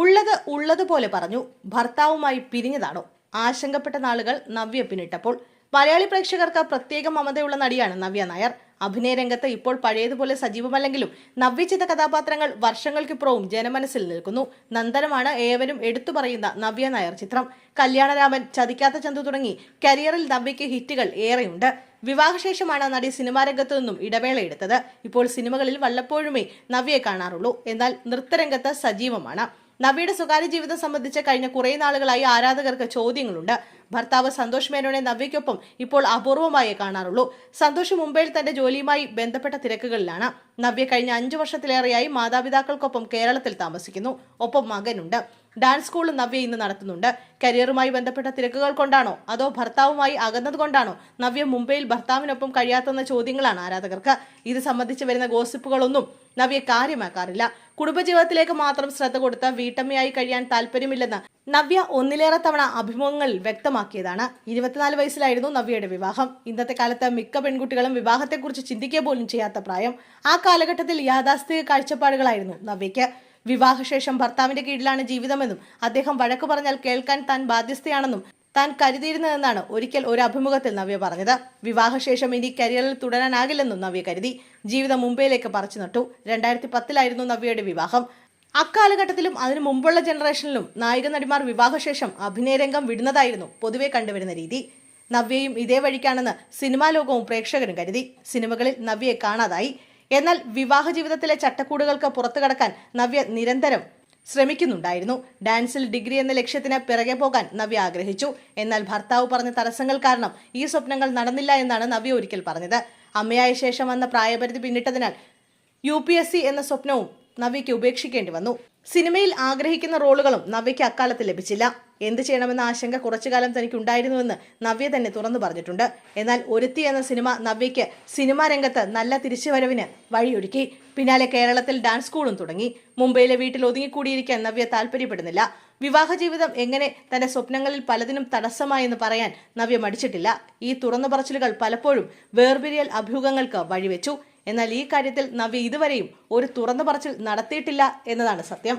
ഉള്ളത് ഉള്ളതുപോലെ പറഞ്ഞു. ഭർത്താവുമായി പിരിഞ്ഞതാണോ? ആശങ്കപ്പെട്ട നാളുകൾ നവ്യ പിന്നിട്ടപ്പോൾ. മലയാളി പ്രേക്ഷകർക്ക് പ്രത്യേക മമതയുള്ള നടിയാണ് നവ്യ നായർ. അഭിനയ രംഗത്ത് ഇപ്പോൾ പഴയതുപോലെ സജീവമല്ലെങ്കിലും നവ്യ ചെയ്ത കഥാപാത്രങ്ങൾ വർഷങ്ങൾക്കിപ്പുറവും ജനമനസ്സിൽ നിൽക്കുന്നു. നന്ദനമാണ് ഏവരും എടുത്തു പറയുന്ന നവ്യ നായർ ചിത്രം. കല്യാണരാമൻ ചതിക്കാത്ത ചന്തു തുടങ്ങി കരിയറിൽ നവ്യയ്ക്ക് ഹിറ്റുകൾ ഏറെയുണ്ട്. വിവാഹശേഷമാണ് നടി സിനിമാ രംഗത്തു നിന്നും ഇടവേള എടുത്തത്. ഇപ്പോൾ സിനിമകളിൽ വല്ലപ്പോഴുമേ നവ്യയെ കാണാറുള്ളൂ. എന്നാൽ നൃത്തരംഗത്ത് സജീവമാണ്. നവ്യയുടെ സ്വകാര്യ ജീവിതം സംബന്ധിച്ച് കഴിഞ്ഞ കുറേ നാളുകളായി ആരാധകർക്ക് ചോദ്യങ്ങളുണ്ട്. ഭർത്താവ് സന്തോഷ് മേനോനെ നവ്യയ്ക്കൊപ്പം ഇപ്പോൾ അപൂർവമായേ കാണാറുള്ളൂ. സന്തോഷ് മുംബൈയിൽ തന്റെ ജോലിയുമായി ബന്ധപ്പെട്ട തിരക്കുകളിലാണ്. നവ്യ കഴിഞ്ഞ അഞ്ചു വർഷത്തിലേറെയായി മാതാപിതാക്കൾക്കൊപ്പം കേരളത്തിൽ താമസിക്കുന്നു. ഒപ്പം മകനുണ്ട്. ഡാൻസ് സ്കൂളും നവ്യ ഇന്ന് നടത്തുന്നുണ്ട്. കരിയറുമായി ബന്ധപ്പെട്ട തിരക്കുകൾ കൊണ്ടാണോ അതോ ഭർത്താവുമായി അകന്നതുകൊണ്ടാണോ നവ്യ മുംബൈയിൽ ഭർത്താവിനൊപ്പം കഴിയാത്തെന്ന ചോദ്യങ്ങളാണ് ആരാധകർക്ക്. ഇത് സംബന്ധിച്ച് വരുന്ന ഗോസിപ്പുകളൊന്നും നവ്യ കാര്യമാക്കാറില്ല. കുടുംബജീവിതത്തിലേക്ക് മാത്രം ശ്രദ്ധ കൊടുത്ത് വീട്ടമ്മയായി കഴിയാൻ താല്പര്യമില്ലെന്ന് നവ്യ ഒന്നിലേറെ തവണ അഭിമുഖങ്ങളിൽ വ്യക്തമാക്കിയതാണ്. ഇരുപത്തിനാല് വയസ്സിലായിരുന്നു നവ്യയുടെ വിവാഹം. ഇന്നത്തെ കാലത്ത് മിക്ക പെൺകുട്ടികളും വിവാഹത്തെക്കുറിച്ച് ചിന്തിക്കുക പോലും ചെയ്യാത്ത പ്രായം. ആ കാലഘട്ടത്തിൽ യാഥാസ്ഥിക കാഴ്ചപ്പാടുകളായിരുന്നു നവ്യയ്ക്ക്. വിവാഹശേഷം ഭർത്താവിന്റെ കീഴിലാണ് ജീവിതമെന്നും അദ്ദേഹം വഴക്കു പറഞ്ഞാൽ കേൾക്കാൻ താൻ ബാധ്യസ്ഥയാണെന്നും താൻ കരുതിയിരുന്നതെന്നാണ് ഒരിക്കൽ ഒരു അഭിമുഖത്തിൽ നവ്യ പറഞ്ഞത്. വിവാഹശേഷം ഇനി കരിയറിൽ തുടരാനാകില്ലെന്നും നവ്യ കരുതി. ജീവിതം മുംബൈയിലേക്ക് പറിച്ചു നട്ടു. രണ്ടായിരത്തി പത്തിലായിരുന്നു നവ്യയുടെ വിവാഹം. അക്കാലഘട്ടത്തിലും അതിനു മുമ്പുള്ള ജനറേഷനിലും നായിക നടിമാർ വിവാഹശേഷം അഭിനയരംഗം വിടുന്നതായിരുന്നു പൊതുവെ കണ്ടുവരുന്ന രീതി. നവ്യയും ഇതേ വഴിക്കാണെന്ന് സിനിമാ ലോകവും പ്രേക്ഷകരും കരുതി. സിനിമകളിൽ നവ്യയെ കാണാതായി. എന്നാൽ വിവാഹ ജീവിതത്തിലെ ചട്ടക്കൂടുകൾക്ക് പുറത്തു കടക്കാൻ നവ്യ നിരന്തരം ശ്രമിക്കുന്നുണ്ടായിരുന്നു. ഡാൻസിൽ ഡിഗ്രി എന്ന ലക്ഷ്യത്തിന് പിറകെ പോകാൻ നവ്യ ആഗ്രഹിച്ചു. എന്നാൽ ഭർത്താവ് പറഞ്ഞ തടസ്സങ്ങൾ കാരണം ഈ സ്വപ്നങ്ങൾ നടന്നില്ല എന്നാണ് നവ്യ ഒരിക്കൽ പറഞ്ഞത്. അമ്മയായ ശേഷം വന്ന പ്രായപരിധി പിന്നിട്ടതിനാൽ യു എന്ന സ്വപ്നവും നവ്യയ്ക്ക് ഉപേക്ഷിക്കേണ്ടി വന്നു. സിനിമയിൽ ആഗ്രഹിക്കുന്ന റോളുകളും നവ്യയ്ക്ക് അക്കാലത്ത് ലഭിച്ചില്ല. എന്ത് ചെയ്യണമെന്ന ആശങ്ക കുറച്ചുകാലം തനിക്ക് ഉണ്ടായിരുന്നുവെന്ന് നവ്യ തന്നെ തുറന്നു പറഞ്ഞിട്ടുണ്ട്. എന്നാൽ ഒരുത്തി എന്ന സിനിമ നവ്യയ്ക്ക് സിനിമാ രംഗത്ത് നല്ല തിരിച്ചുവരവിന് വഴിയൊരുക്കി. പിന്നാലെ കേരളത്തിൽ ഡാൻസ് സ്കൂളും തുടങ്ങി. മുംബൈയിലെ വീട്ടിൽ ഒതുങ്ങിക്കൂടിയിരിക്കാൻ നവ്യ താല്പര്യപ്പെടുന്നില്ല. വിവാഹ ജീവിതം എങ്ങനെ തന്റെ സ്വപ്നങ്ങളിൽ പലതിനും തടസ്സമായെന്ന് പറയാൻ നവ്യ മടിച്ചിട്ടില്ല. ഈ തുറന്നു പറച്ചിലുകൾ പലപ്പോഴും വേർപിരിയൽ അഭ്യൂഹങ്ങൾക്ക് വഴിവെച്ചു. എന്നാൽ ഈ കാര്യത്തിൽ നവ്യ ഇതുവരെയും ഒരു തുറന്നു പറച്ചിൽ നടത്തിയിട്ടില്ല എന്നതാണ് സത്യം.